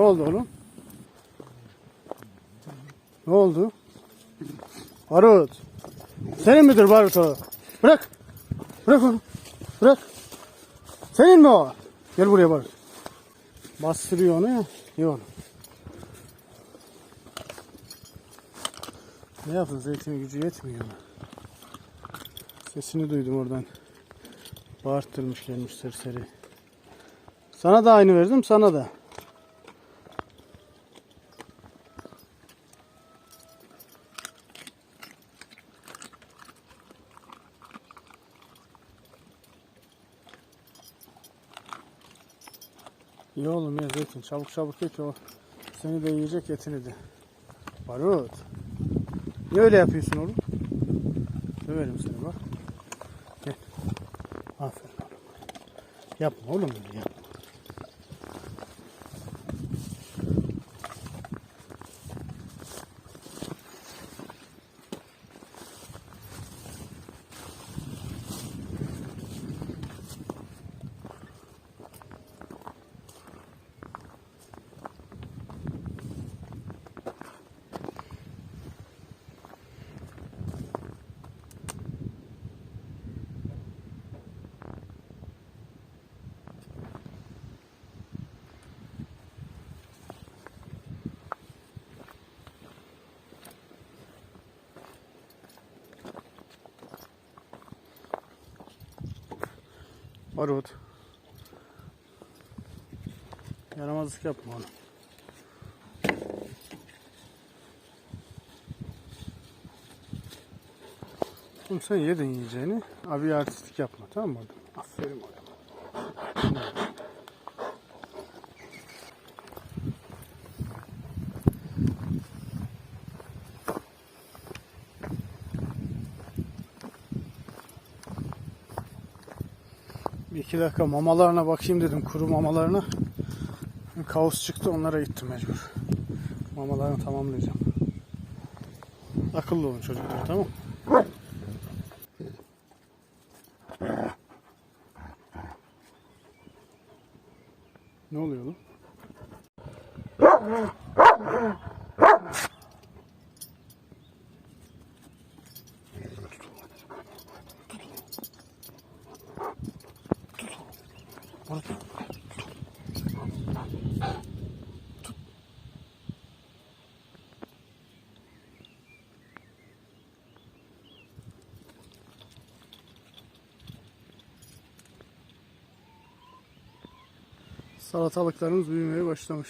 oldu oğlum? Ne oldu? Barut. Senin midir Barut o? Bırak. Bırak onu. Bırak. Senin mi o? Gel buraya Barut. Bastırıyor onu ya. Yok. Ne yaptın? Zeytin gücü yetmiyor ona. Sesini duydum oradan. Bağırttırmış gelmiş serseri. Sana da aynı verdim sana da. İyi oğlum ya Zeytin çabuk çabuk ye ki o seni de yiyecek etini de. Barut. Niye öyle yapıyorsun oğlum? Döverim seni bak. Gel. Aferin. Yapma oğlum öyle yapma. Barut. Yaramazlık yapma oğlum. Oğlum sen yedin yiyeceğini. Abi artistlik yapma tamam mı? Aferin oğlum. Bir iki dakika mamalarına bakayım dedim kuru mamalarına. Kaos çıktı onlara gittim mecbur. Mamalarını tamamlayacağım. Akıllı olun çocuklar tamam Ne oluyor lan? Salatalıklarımız büyümeye başlamış.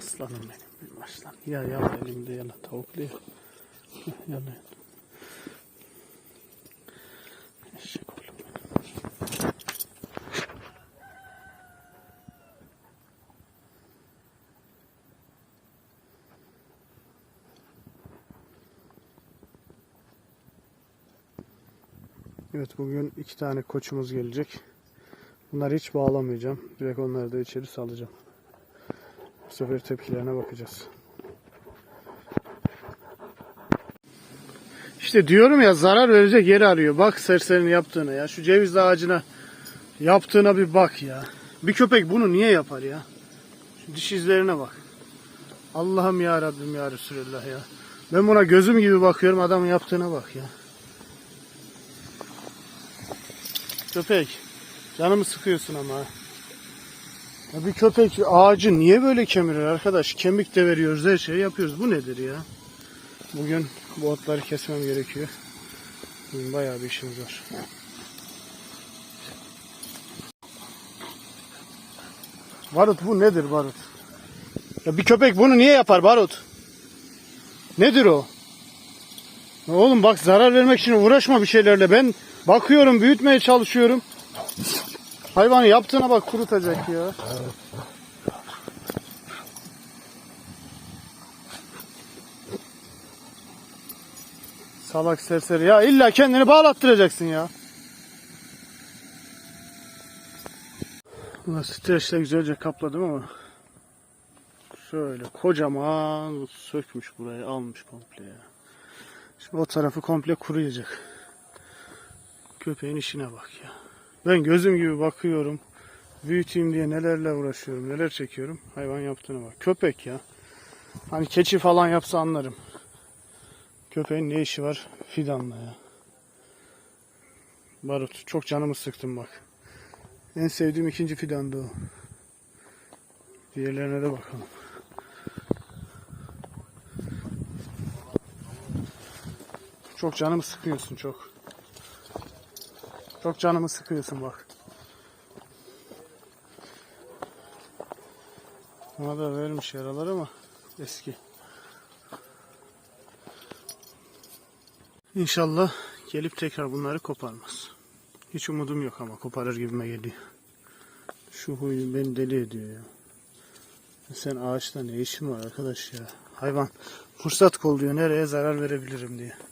Aslanım benim, benim aslan. Ya ya elimde yala tavuklu ya. Heh, Yala yala. Eşek. Evet bugün iki tane koçumuz gelecek. Bunları hiç bağlamayacağım. Direkt onları da içeri salacağım. Bu sefer tepkilerine bakacağız. İşte diyorum ya zarar verecek yeri arıyor. Bak serserinin yaptığına ya. Şu ceviz ağacına yaptığına bir bak ya. Bir köpek bunu niye yapar ya? Şu diş izlerine bak. Allah'ım ya Rabbim ya Resulallah ya. Ben buna gözüm gibi bakıyorum adamın yaptığına bak ya. Köpek. Canımı sıkıyorsun ama. Ya bir köpek ağacı niye böyle kemirir arkadaş? Kemik de veriyoruz her şeyi yapıyoruz. Bu nedir ya? Bugün bu otları kesmem gerekiyor. Bugün bayağı bir işimiz var. Barut bu nedir Barut? Ya bir köpek bunu niye yapar Barut? Nedir o? Ya Oğlum bak zarar vermek için uğraşma bir şeylerle. Ben bakıyorum büyütmeye çalışıyorum. Hayvanı yaptığına bak kurutacak ya. Salak serseri ya illa kendini bağlattıracaksın ya. Ulan streçle güzelce kapladım ama şöyle kocaman sökmüş burayı almış komple ya. Şimdi o tarafı komple kuruyacak. Köpeğin işine bak ya. Ben gözüm gibi bakıyorum. Büyüteyim diye nelerle uğraşıyorum, neler çekiyorum. Hayvan yaptığına bak. Köpek ya. Hani keçi falan yapsa anlarım. Köpeğin ne işi var fidanla ya. Barut. Çok canımı sıktım bak. En sevdiğim ikinci fidandı o. Diğerlerine de bakalım. Çok canımı sıkıyorsun çok. Çok canımı sıkıyorsun bak. Buna da vermiş yaralar ama eski. İnşallah gelip tekrar bunları koparmaz. Hiç umudum yok ama koparır gibime geliyor. Şu huyu beni deli ediyor ya. Sen ağaçta ne işin var arkadaş ya? Hayvan fırsat kolluyor nereye zarar verebilirim diye.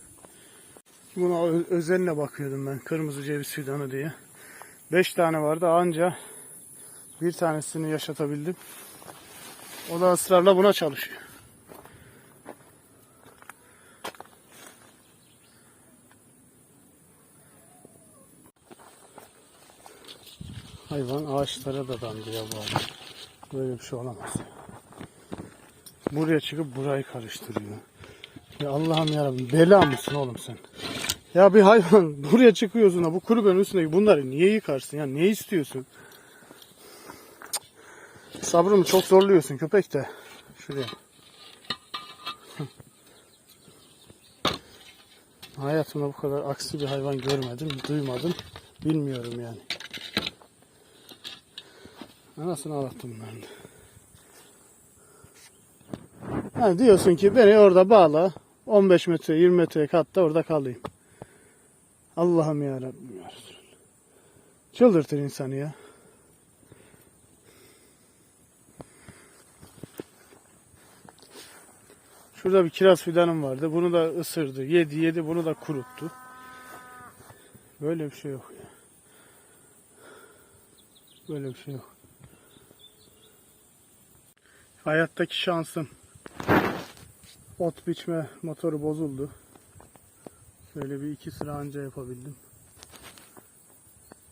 Buna özenle bakıyordum ben kırmızı ceviz fidanı diye. Beş tane vardı anca bir tanesini yaşatabildim. O da ısrarla buna çalışıyor. Hayvan ağaçlara da dandı ya bu adam. Böyle bir şey olamaz. Buraya çıkıp burayı karıştırıyor. Ya Allah'ım yarabbim bela mısın oğlum sen? Ya bir hayvan buraya çıkıyorsun ha bu kulübenin üstündeki bunları niye yıkarsın ya ne istiyorsun? Sabrımı çok zorluyorsun köpek de. Şuraya. Hayatımda bu kadar aksi bir hayvan görmedim, duymadım. Bilmiyorum yani. Anasını ağlattım ben de. Yani diyorsun ki beni orada bağla. 15 metre 20 metre katta orada kalayım. Allah'ım ya Rabbim ya Resulallah. Çıldırtır insanı ya. Şurada bir kiraz fidanım vardı. Bunu da ısırdı. Yedi yedi bunu da kuruttu. Böyle bir şey yok ya. Böyle bir şey yok. Hayattaki şansım. Ot biçme motoru bozuldu. Şöyle bir iki sıra anca yapabildim.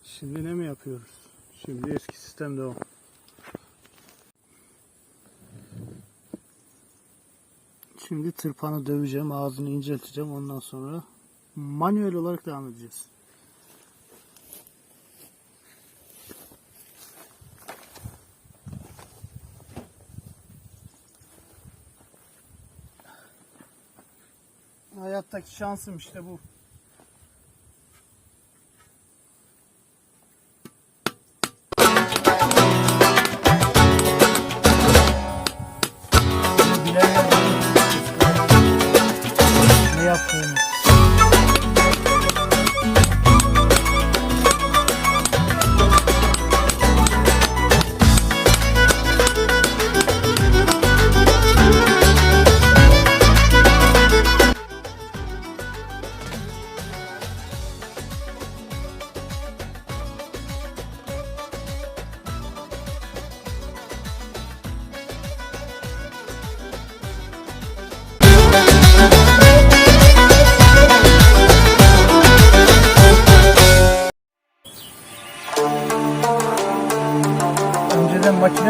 Şimdi ne mi yapıyoruz? Şimdi eski sistem devam. Şimdi tırpanı döveceğim, ağzını incelteceğim. Ondan sonra manuel olarak devam edeceğiz. Hayattaki şansım işte bu.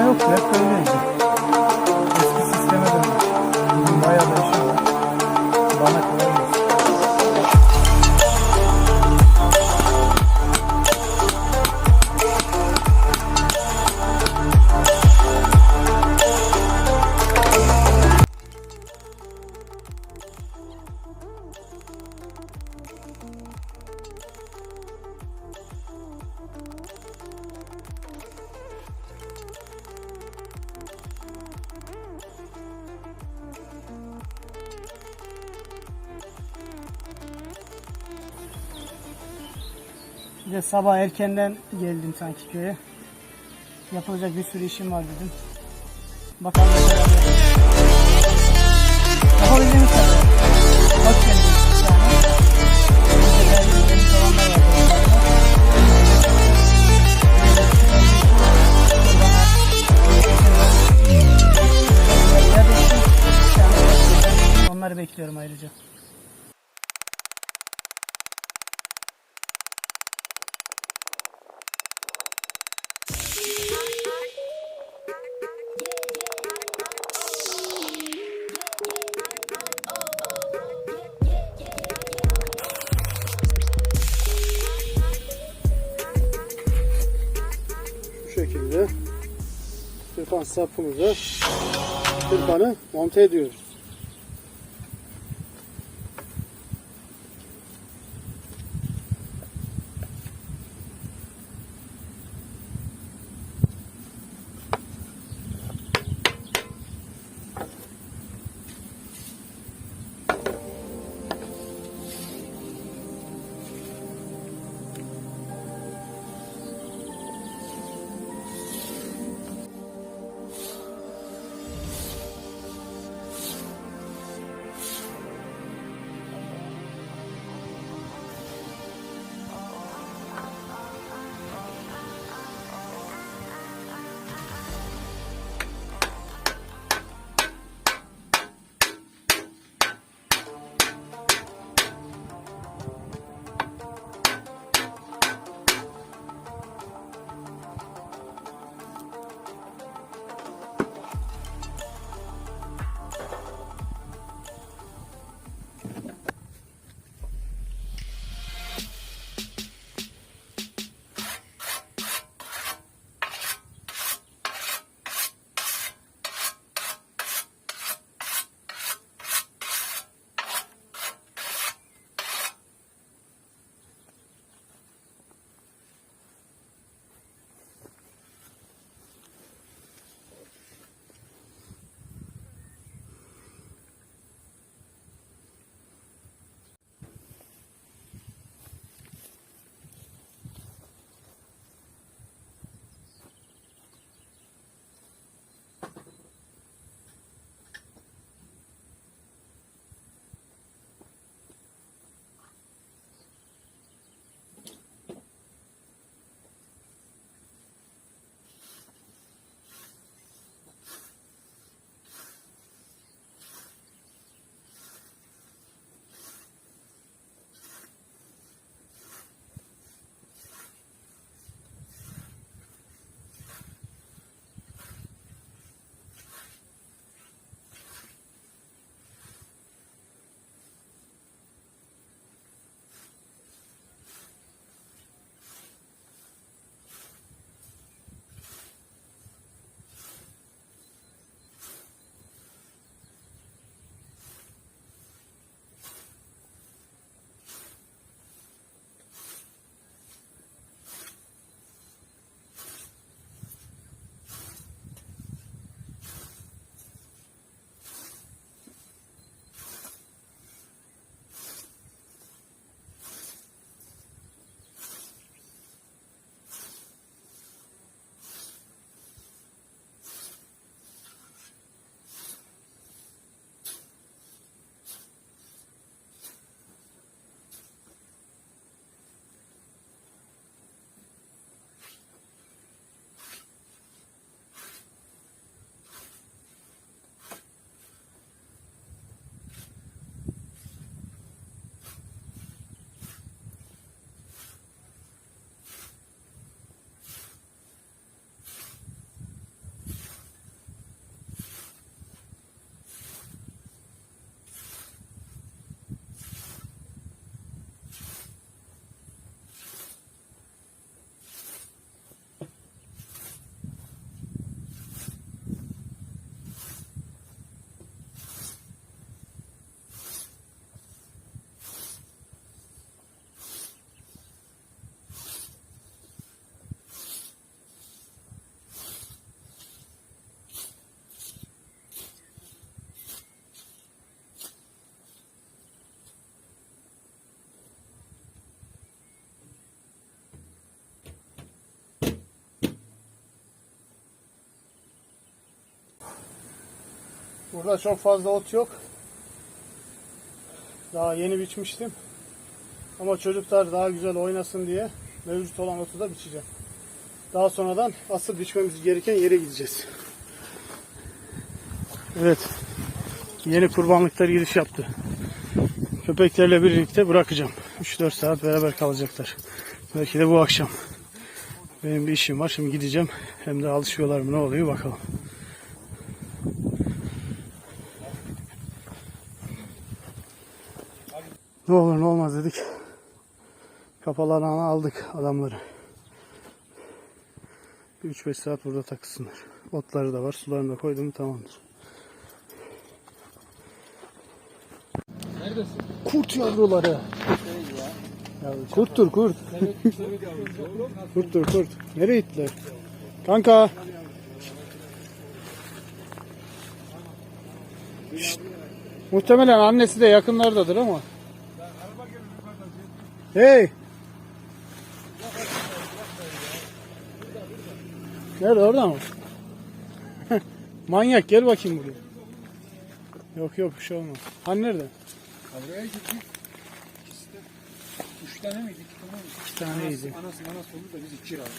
yok ya öyle. Bir sabah erkenden geldim sanki köye. Yapılacak bir sürü işim var dedim. Bakalım. Yapabildiğimiz kadar. Hoş geldiniz. Onları bekliyorum ayrıca. Tırpan sapımızı tırpanı monte ediyoruz. Burada çok fazla ot yok. Daha yeni biçmiştim. Ama çocuklar daha güzel oynasın diye mevcut olan otu da biçeceğim. Daha sonradan asıl biçmemiz gereken yere gideceğiz. Evet. Yeni kurbanlıklar giriş yaptı. Köpeklerle birlikte bırakacağım. 3-4 saat beraber kalacaklar. Belki de bu akşam. Benim bir işim var. Şimdi gideceğim. Hem de alışıyorlar mı ne oluyor bakalım. Ne olur ne olmaz dedik. Kapalı alana aldık adamları. Bir 3-5 saat burada takılsınlar. Otları da var. Sularını da koydum tamamdır. Neredesin? Kurt yavruları. Kurttur kurt. kurttur kurt. Nereye gittiler? Kanka. Şşt. Muhtemelen annesi de yakınlardadır ama. Hey. Nerede orada mı? Manyak gel bakayım buraya. Yok yok bir şey olmaz. Hani nerede? Buraya gittik. İkisi de üç tane miydi? İki tane miydi? İki taneydi. Anası, anası, anası oldu da biz iki aldık.